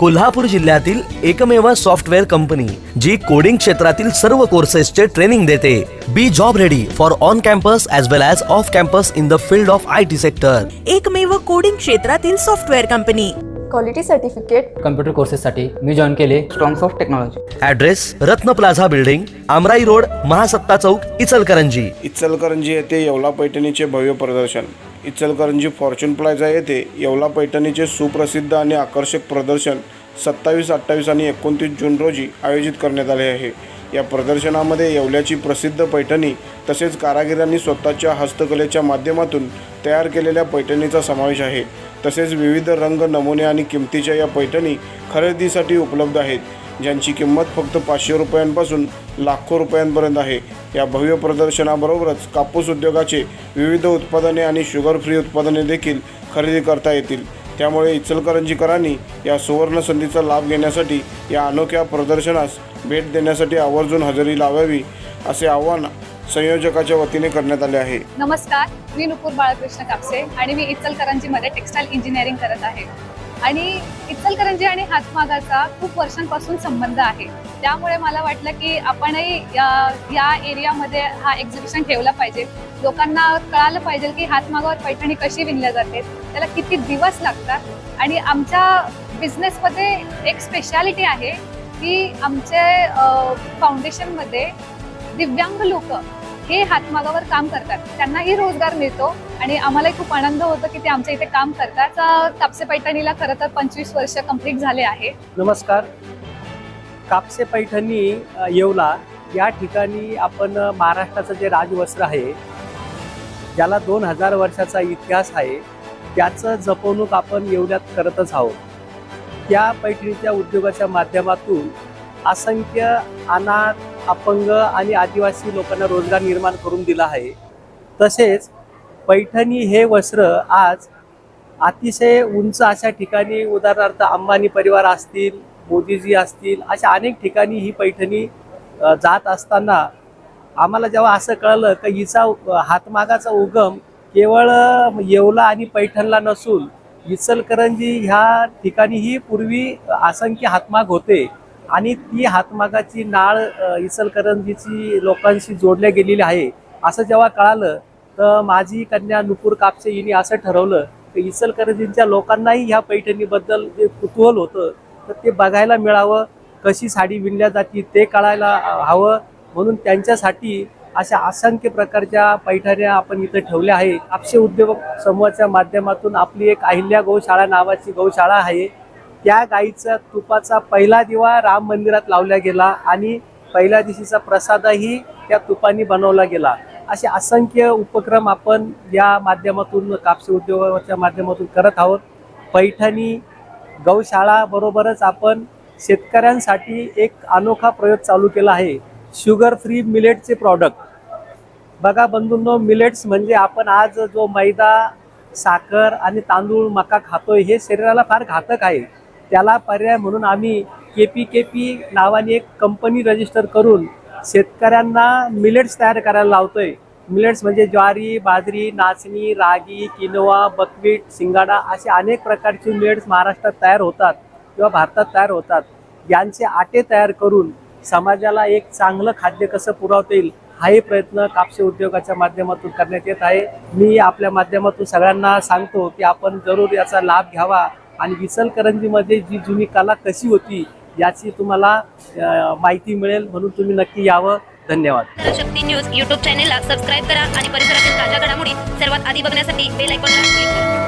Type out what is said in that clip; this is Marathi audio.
कोल्हापूर जिल्ह्यातील एकमेव सॉफ्टवेअर कंपनी जी कोडिंग क्षेत्रातील सर्व कोर्सेसचे ट्रेनिंग देते. Be job ready for on campus as well as off campus in the field of I T sector एकमेव कोडिंग क्षेत्रातील software company. Quality certificate computer कोर्सेससाठी मी जॉईन केले. Strongs of technology address Ratna plaza building Amrai road Mahasatta Chowk Ichalkaranji. Ichalkaranji येथे येवला पैठणीचे भव्य प्रदर्शन. इचलकरंजी फॉर्च्यून प्लाझा येथे येवला पैठणीचे सुप्रसिद्ध आणि आकर्षक प्रदर्शन सत्तावीस अठ्ठावीस आणि एकोणतीस जून रोजी आयोजित करण्यात आले आहे. या प्रदर्शनामध्ये येवल्याची प्रसिद्ध पैठणी तसेच कारागिरांनी स्वतःच्या हस्तकलेच्या माध्यमातून तयार केलेल्या पैठणीचा समावेश आहे. तसेच विविध रंग नमुने आणि किमतीच्या या पैठणी खरेदीसाठी उपलब्ध आहेत. ज्यांची किंमत फक्त पाचशे रुपयांपासून लाखो रुपयांपर्यंत आहे. या भव्य प्रदर्शनाबरोबरच कापूस उद्योगाचे विविध उत्पादने आणि शुगर फ्री उत्पादने देखील खरेदी करता येतील. त्यामुळे इचलकरंजीकरांनी या सुवर्ण संधीचा लाभ घेण्यासाठी या अनोख्या प्रदर्शनास भेट देण्यासाठी आवर्जून हजेरी लावावी असे आवाहन संयोजकाच्या वतीने करण्यात आले आहे. नमस्कार मी नुपूर बाळकृष्ण कापसे आणि मी इचलकरंजीमध्ये टेक्स्टाईल इंजिनिअरिंग करत आहे. आणि इचलकरंजी आणि हातमागाचा खूप वर्षांपासून संबंध आहे. त्यामुळे मला वाटलं की आपणही या या एरियामध्ये हा एक्झिबिशन ठेवला पाहिजे. लोकांना कळालं पाहिजे की हातमागावर पैठणी कशी विणल्या जाते त्याला किती दिवस लागतात आणि आमच्या बिझनेसमध्ये एक स्पेशालिटी आहे की आमचे फाउंडेशनमध्ये दिव्यांग लोक हे हातमागावर काम करतात. त्यांनाही रोजगार मिळतो आणि आम्हालाही खूप आनंद होतो की ते आमच्या इथे काम करतात. कापसे पैठणीला खरं तर पंचवीस वर्ष कंप्लीट झाले आहे. नमस्कार. कापसे पैठणी येवला या ठिकाणी आपण महाराष्ट्राचं जे राजवस्त्र आहे ज्याला दोन हजार वर्षाचा इतिहास आहे त्याचं जपवणूक आपण येवल्यात करतच आहोत. त्या पैठणीच्या उद्योगाच्या माध्यमातून असंख्य अनाथ अपंग आणि आदिवासी लोकांना रोजगार निर्माण करून दिला आहे. तसेच पैठणी हे वस्त्र आज अतिशय उंच अशा ठिकाणी उदाहरणार्थ अंबानी परिवार असतील मोदीजी असतील अशा अनेक ठिकाणी ही पैठणी जात असताना आम्हाला जेव्हा असं कळलं की हिचा हातमागाचा उगम केवळ येवला आणि पैठणला नसून इचलकरंजी ह्या ठिकाणीही पूर्वी असंख्य हातमाग होते. आणि ती हातमागाची नाळ इचलकरंजीची लोकांशी जोडल्या गेलेली आहे. असं जेव्हा कळालं तर माझी कन्या नुपूर कापसे हिने असं ठरवलं की इचलकरंजींच्या लोकांनाही ह्या पैठणीबद्दल जे कुतूहल होतं तर ते बघायला मिळावं कशी साडी विणल्या जाते ते कळायला हवं. म्हणून त्यांच्यासाठी अशा असंख्य प्रकारच्या पैठण्या आपण इथं ठेवल्या आहे कापसे उद्योग समूहाच्या माध्यमातून आपली एक अहिल्या गौशाळा नावाची गौशाळा आहे. त्या गाईचा तुपाचा पहिला दिवा राम मंदिरात लावला गेला आणि पहिल्या दिवशीचा प्रसादही त्या तुपानी बनवला गेला. असे असंख्य उपक्रम आपण या माध्यमातून कापसे उद्योगाच्या माध्यमातून करत आहोत. पैठणी गौशाळा बरोबरच आपण शेतकऱ्यांसाठी एक अनोखा प्रयोग चालू केला आहे. शुगर फ्री मिलेटचे प्रॉडक्ट बघा बंधूंनो मिलेट्स म्हणजे आपण आज जो मैदा साखर आणि तांदूळ मका खातोय हे शरीराला फार घातक आहे. त्याला पर्याय म्हणून आम्ही के पी के पी नावाने एक कंपनी रजिस्टर करून शेतकऱ्यांना मिलेट्स तयार करायला लावतोय. मिलेट्स म्हणजे ज्वारी बाजरी नाचणी रागी किनोवा बकवीट शिंगाडा असे अनेक प्रकारचे मिलेट्स महाराष्ट्रात तयार होतात किंवा भारतात तयार होतात. यांचे आटे तयार करून समाजाला एक चांगलं खाद्य कसं पुरवता येईल हाही प्रयत्न कापसे उद्योगाच्या माध्यमातून करण्यात येत आहे. मी आपल्या माध्यमातून सगळ्यांना सांगतो की आपण जरूर याचा लाभ घ्यावा. आणि इचलकरंजीमध्ये जी जुनी कला कशी होती याची तुम्हाला माहिती मिळेल म्हणून तुम्ही नक्की यावं. धन्यवाद. शक्ती न्यूज युट्यूब चॅनेलला सबस्क्राईब करा आणि परिसरातील ताज्या घडामोडी सर्वात आधी बघण्यासाठी बेल आयकॉनला क्लिक करा.